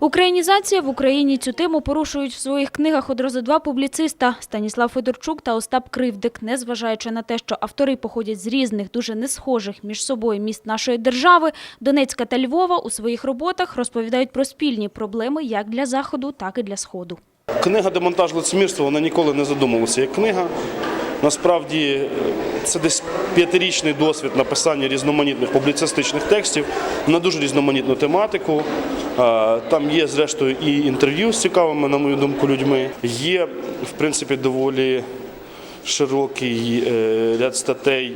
Українізація в Україні цю тему порушують в своїх книгах одразу два публіциста – Станіслав Федорчук та Остап Кривдик. Незважаючи на те, що автори походять з різних, дуже не схожих між собою міст нашої держави, Донецька та Львова у своїх роботах розповідають про спільні проблеми як для Заходу, так і для Сходу. Книга Демонтаж лицемірства вона ніколи не задумувалася як книга. Насправді е, це десь п'ятирічний досвід написання різноманітних публіцистичних текстів на дуже різноманітну тематику. Е, Там є, зрештою, і інтерв'ю з цікавими, на мою думку, людьми. Є, в принципі, доволі широкий е, ряд статей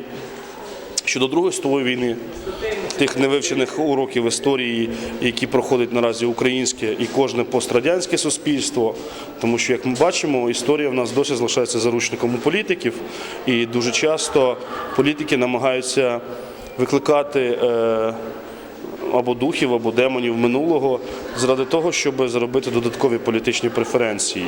щодо Другої світової війни, тих невивчених уроків історії, які проходить наразі українське і кожне пострадянське суспільство. Тому що, як ми бачимо, історія в нас досі залишається заручником у політиків, і дуже часто політики намагаються викликати. Е, або духів, або демонів минулого заради того, щоб заробити додаткові політичні преференції.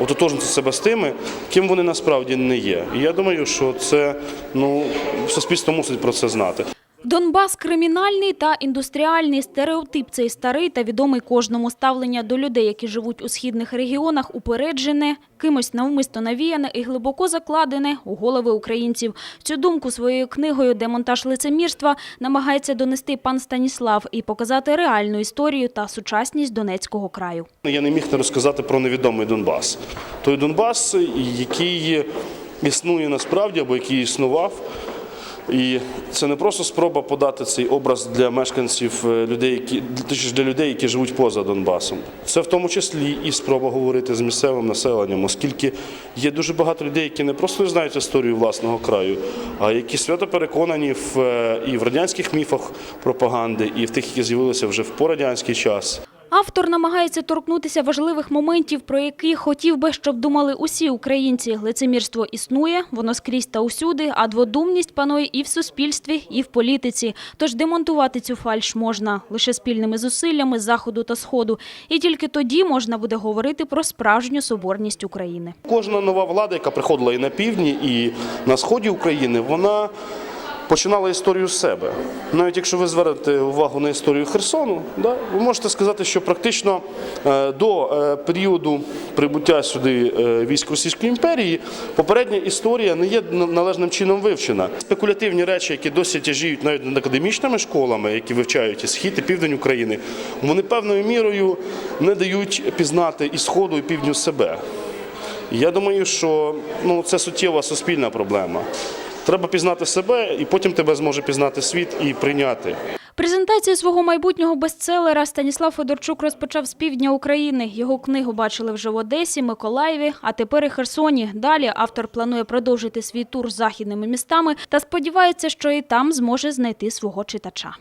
Ототожнити себе з тими, ким вони насправді не є. І я думаю, що це ну суспільство мусить про це знати. Донбас – кримінальний та індустріальний стереотип. Цей старий та відомий кожному ставлення до людей, які живуть у східних регіонах, упереджене, кимось навмисно навіяне і глибоко закладене у голови українців. Цю думку своєю книгою «Демонтаж лицемірства» намагається донести пан Станіслав і показати реальну історію та сучасність Донецького краю. Я не міг не розказати про невідомий Донбас. Той Донбас, який існує насправді, або який існував. І це не просто спроба подати цей образ для мешканців е, людей, які для людей, які живуть поза Донбасом. Це в тому числі і спроба говорити з місцевим населенням, оскільки є дуже багато людей, які не просто не знають історію власного краю, а які свято переконані в е, і в радянських міфах пропаганди, і в тих, які з'явилися вже в порадянський час. Автор намагається торкнутися важливих моментів, про які хотів би, щоб думали усі українці. Лицемірство існує, воно скрізь та усюди, а дводумність панує і в суспільстві, і в політиці. Тож демонтувати цю фальш можна лише спільними зусиллями Заходу та Сходу. І тільки тоді можна буде говорити про справжню соборність України. Кожна нова влада, яка приходила і на півдні, і на сході України, вона починала історію з себе. Навіть якщо ви звернете увагу на історію Херсону, да, ви можете сказати, що практично е, до е, періоду прибуття сюди е, військ Російської імперії попередня історія не є належним чином вивчена. Спекулятивні речі, які досі тяжіють навіть над академічними школами, які вивчають і схід, і південь України, вони певною мірою не дають пізнати і сходу, і півдню себе. Я думаю, що ну, це суттєва суспільна проблема. Треба пізнати себе, і потім тебе зможе пізнати світ і прийняти. Презентацію свого майбутнього бестселера Станіслав Федорчук розпочав з півдня України. Його книгу бачили вже в Одесі, Миколаєві, а тепер і Херсоні. Далі автор планує продовжити свій тур західними містами та сподівається, що і там зможе знайти свого читача.